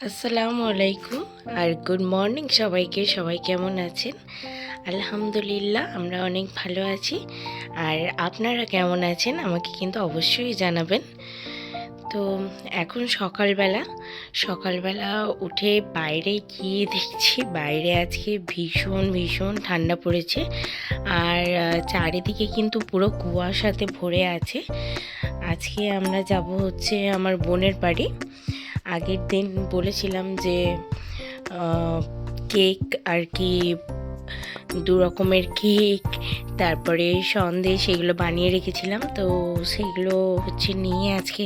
আসসালামু আলাইকুম আর good morning সবাইকে, সবাই কেমন আছেন? আলহামদুলিল্লাহ, আমরা অনেক ভালো আছি। আর আপনারা কেমন আছেন আমাকে কিন্তু অবশ্যই জানাবেন। তো এখন সকালবেলা সকালবেলা উঠে বাইরে গিয়ে দেখছি, বাইরে আজকে ভীষণ ভীষণ ঠান্ডা পড়েছে। আর চারিদিকে কিন্তু পুরো কুয়াশাতে ভরে আছে। আজকে আমরা যাব হচ্ছে আমার বোনের বাড়ি। আগের দিন বলেছিলাম যে কেক আর কি দু রকমের কেক, তারপরে সন্দেশ এগুলো বানিয়ে রেখেছিলাম। তো সেগুলো হচ্ছে নিয়ে আজকে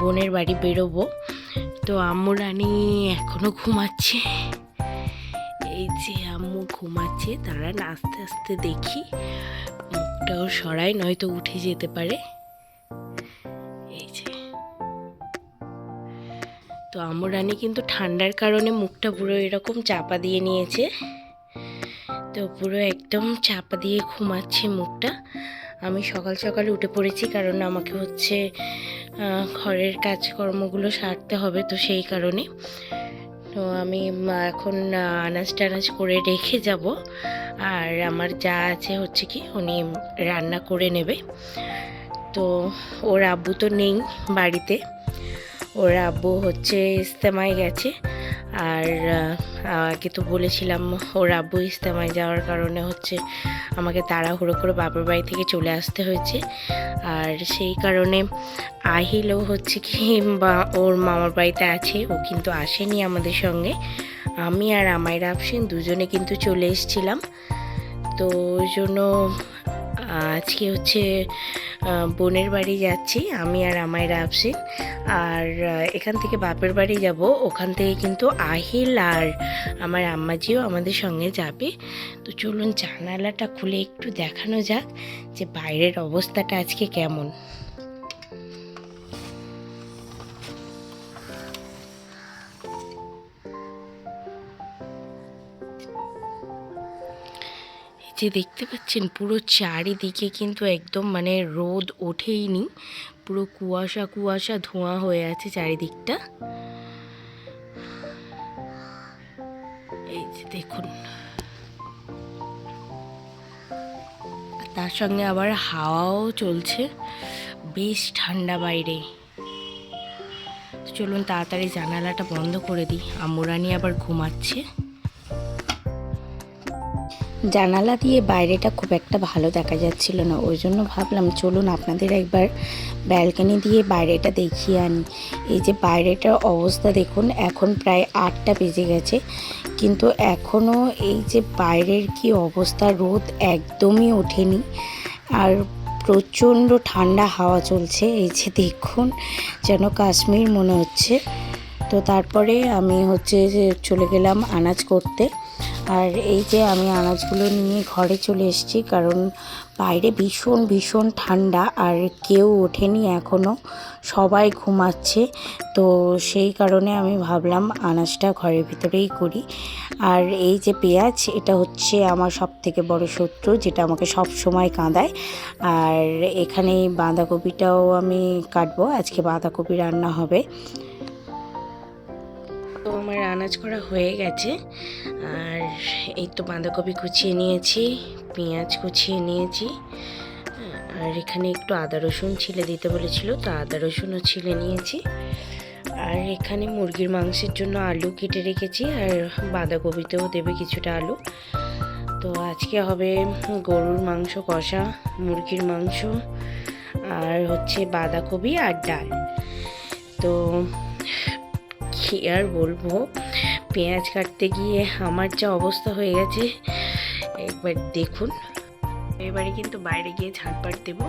বোনের বাড়ি বেরোবো। তো আম্মু রানী এখনও ঘুমাচ্ছে। এই যে আম্মু ঘুমাচ্ছে, তারা আস্তে আস্তে দেখি। মুখটাও সরাই নয়তো উঠে যেতে পারে। তো আমরানি কিন্তু ঠান্ডার কারণে মুখটা পুরো এরকম চাপা দিয়ে নিয়েছে। তো পুরো একদম চাপা দিয়ে ঘুমাচ্ছে মুখটা। আমি সকাল সকাল উঠে পড়েছি কারণ আমাকে হচ্ছে ঘরের কাজকর্মগুলো সারতে হবে তো সেই কারণে। তো আমি এখন আনাজ টানাজ করে রেখে যাব। আর আমার যা আছে হচ্ছে কি, উনি রান্না করে নেবে। তো ওর আব্বু তো নেই বাড়িতে। ওর আব্বু হচ্ছে ইস্তেমায় গেছে। আর আগে তো বলেছিলাম ওর আব্বু ইস্তেমায় যাওয়ার কারণে হচ্ছে আমাকে তাড়াহুড়ো করে বাবার বাড়ি থেকে চলে আসতে হয়েছে। আর সেই কারণে আহিলও হচ্ছে কি, বা ওর মামার বাড়িতে আছে, ও কিন্তু আসেনি আমাদের সঙ্গে। আমি আর আমায় আফসিন দুজনে কিন্তু চলে এসেছিলাম। তো ওই জন্য আজকে হচ্ছে বোনের বাড়ি যাচ্ছি, আমি আর আমায় আফসিন আর এখান থেকে বাপের বাড়ি যাব। ওখান থেকে কিন্তু আহিল আর আমার আম্মাজিও আমাদের সঙ্গে যাবে। তো চলুন জানালাটা খুলে একটু দেখানো যাক যে বাইরের অবস্থাটা আজকে কেমন। যে দেখতে পাচ্ছেন, পুরো চারিদিকে কিন্তু একদম মানে রোদ ওঠেইনি। পুরো কুয়াশা কুয়াশা ধোঁয়া হয়ে আছে চারিদিকটা। এই যে দেখুন। তার সঙ্গে আবার হাওয়াও চলছে। বেশ ঠান্ডা বাইরে। চলুন তাড়াতাড়ি জানালাটা বন্ধ করে দিই। আমুরানি আবার ঘুমাচ্ছে। জানালা দিয়ে বাইরেটা খুব একটা ভালো দেখা যাচ্ছিল না। ওই জন্য ভাবলাম, চলুন আপনাদের একবার ব্যালকনি দিয়ে বাইরেটা দেখিয়ে আনি। এই যে বাইরেটার অবস্থা দেখুন, এখন প্রায় আটটা বেজে গেছে। কিন্তু এখনও এই যে বাইরের কি অবস্থা, রোদ একদমই ওঠেনি। আর প্রচণ্ড ঠান্ডা হাওয়া চলছে। এই যে দেখুন, যেন কাশ্মীর মনে হচ্ছে। তো তারপরে আমি হচ্ছে যে চলে গেলাম আনাজ করতে। আর এই যে আমি আনাজগুলো নিয়ে ঘরে চলে এসেছি, কারণ বাইরে ভীষণ ভীষণ ঠান্ডা আর কেউ ওঠেনি এখনও সবাই ঘুমাচ্ছে। তো সেই কারণে আমি ভাবলাম আনাজটা ঘরের ভিতরেই করি। আর এই যে পেঁয়াজ, এটা হচ্ছে আমার সব থেকে বড় শত্রু, যেটা আমাকে সব সময় কাঁদায়। আর এখানে বাঁধাকপিটাও আমি কাটবো, আজকে বাঁধাকপি রান্না হবে। আমার আনাজ করা হয়ে গেছে। আর এই তো বাঁধাকপি কুচিয়ে নিয়েছি, পেঁয়াজ কুচিয়ে নিয়েছি। আর এখানে একটু আদা রসুন ছিলে দিতে বলেছিল, তো আদা রসুনও ছিলে নিয়েছি। আর এখানে মুরগির মাংসের জন্য আলু কেটে রেখেছি, আর বাঁধাকপিতেও দেবে কিছুটা আলু। তো আজকে হবে গরুর মাংস কষা, মুরগির মাংস, আর হচ্ছে বাঁধাকপি আর ডাল। তো কি আর বলব? পেঁয়াজ কাটতে গিয়ে আমার যা অবস্থা হয়ে গেছে, একবার দেখুন। এবারে কিন্তু বাইরে গিয়ে ঝাঁটপাট দেবো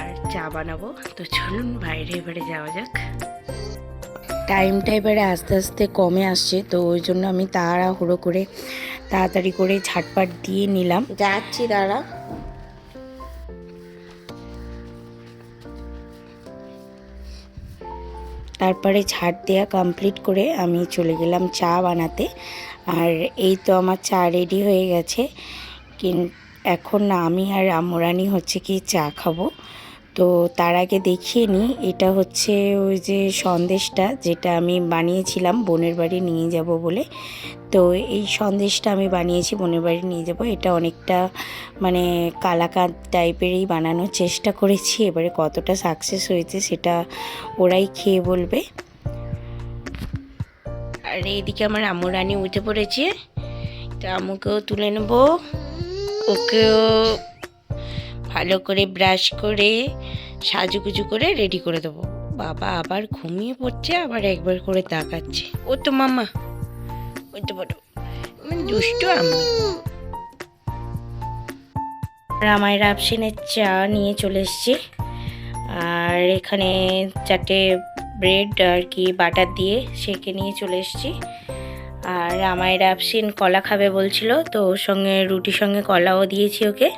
আর চা বানাবো। তো চলুন বাইরে এবারে যাওয়া যাক। টাইমটা এবারে আস্তে আস্তে কমে আসছে, তো ওই জন্য আমি তাড়াহুড়ো করে, তাড়াতাড়ি করে ঝাটপাট দিয়ে নিলাম। যাচ্ছি, দাঁড়া। তারপরে ঝাড় দেওয়া কমপ্লিট করে আমি চলে গেলাম চা বানাতে। আর এই তো আমার চা রেডি হয়ে গেছে। কিন এখন না আমি আর আমরানি হচ্ছে কি চা খাব। তো তার আগে দেখিয়ে নিই এটা হচ্ছে ওই যে সন্দেশটা যেটা আমি বানিয়েছিলাম, বোনের বাড়ি নিয়ে যাব বলে। তো এই সন্দেশটা আমি বানিয়েছি, বোনের বাড়ি নিয়ে যাব। এটা অনেকটা মানে কালাকাঁদ টাইপেরই বানানোর চেষ্টা করেছি, এবারে কতটা সাকসেস হয়েছে সেটা ওরাই খেয়ে বলবে। আর এইদিকে আমার আমু রানী উঠে পড়েছে, তো আমুকেও তুলে নেব। ওকেও ভালো করে ব্রাশ করে সাজুগুজু করে রেডি করে দেবো। বাবা আবার ঘুমিয়ে পড়ছে, আবার একবার করে তাকাচ্ছে। ও তো মামা, ওই তো বড়। আমার দুষ্টু আমি। রামায় রাপসিনের চা নিয়ে চলে এসেছি। আর এখানে চারটে ব্রেড আর কি বাটার দিয়ে সেকে নিয়ে চলে এসেছি। আর রামায় রাপসিন কলা খাবে বলছিল, তো ওর সঙ্গে রুটির সঙ্গে কলাও দিয়েছি ওকে।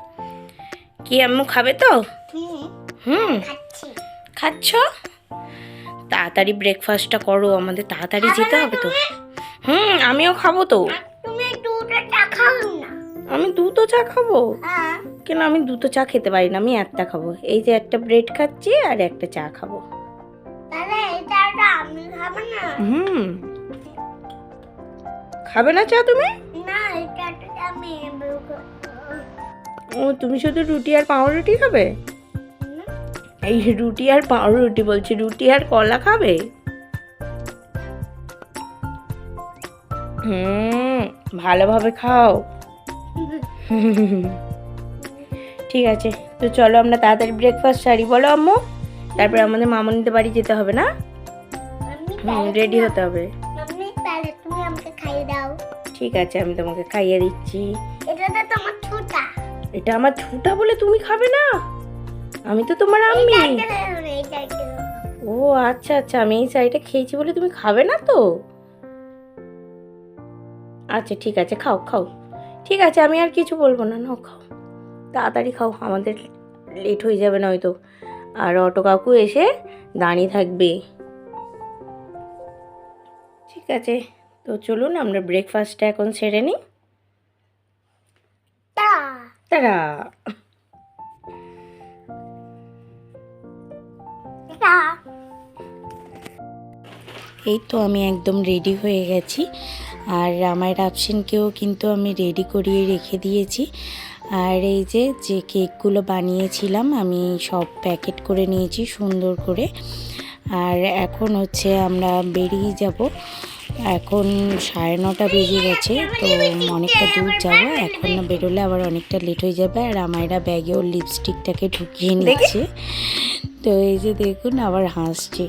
কি আম্মু খাবে তো? হুম। খাচ্ছ। তাড়াতাড়ি ব্রেকফাস্টটা করো আমাদের তাড়াতাড়ি যেতে হবে তো। হুম আমিও খাব তো। তুমি দুটো চা খাও না। আমি দুটো চা খাব? হ্যাঁ। কেন আমি দুটো চা খেতে পারি না আমি একটা খাব। এই যে একটা ব্রেড খাচ্ছি আর একটা চা খাব। তাহলে এই আমি খাব না? হুম। খাবে না চা তুমি? ও তুমি শুধু রুটি আর পাউরুটি খাবে? এই রুটি আর পাউরুটি বলছি রুটি আর কলা খাবে? হুম ভালোভাবে খাও। ঠিক আছে তো চলো আমরা তাড়াতাড়ি ব্রেকফাস্ট সারি। বলো আম্মু তারপরে আমাদের মামনিদের বাড়ি যেতে হবে না? রেডি হতে হবে। তুমি আমাকে খাইয়ে দাও ঠিক আছে আমি তোমাকে খাইয়ে দিচ্ছি। এটা তো তোমার ছোটা। এটা আমার ছুটা বলে তুমি খাবে না? আমি তো তোমার আম্মি। ও আচ্ছা আচ্ছা আমি এই শাড়িটা খেয়েছি বলে তুমি খাবে না তো? আচ্ছা ঠিক আছে খাও খাও। ঠিক আছে আমি আর কিছু বলব না নাও খাও। তাড়াতাড়ি খাও আমাদের লেট হয়ে যাবে নয়তো। আর অটো কাকু এসে দাঁড়িয়ে থাকবে। ঠিক আছে তো চলুন আমরা ব্রেকফাস্টটা এখন সেরে নিই। তারা এই তো আমি একদম রেডি হয়ে গেছি। আর আমার রাপসিনকেও কিন্তু আমি রেডি করিয়ে রেখে দিয়েছি। আর এই যে যে কেকগুলো বানিয়েছিলাম আমি সব প্যাকেট করে নিয়েছি সুন্দর করে। আর এখন হচ্ছে আমরা বেরিয়ে যাব। এখন সাড়ে নটা বেজে গেছে তো অনেকটা দূর যাব। এখন না বেরোলে আবার অনেকটা লেট হয়ে যাবে। আর আমায়রা ব্যাগে ওর লিপস্টিকটাকে ঢুকিয়ে নিচ্ছে। তো এই যে দেখুন আবার হাসছে।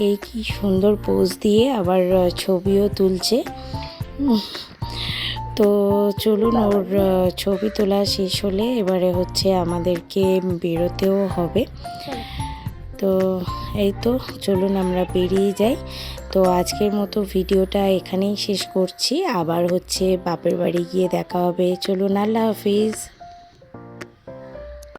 এই কি সুন্দর পোজ দিয়ে আবার ছবিও তুলছে। তো চলুন ওর ছবি তোলা শেষ হলে এবারে হচ্ছে আমাদেরকে বেরোতেও হবে। তো এই তো, চলুন আমরা বেরিয়ে যাই। তো আজকের মতো ভিডিওটা এখানেই শেষ করছি। আবার হচ্ছে বাপের বাড়ি গিয়ে দেখা হবে। চলুন, আল্লাহ হাফিজ।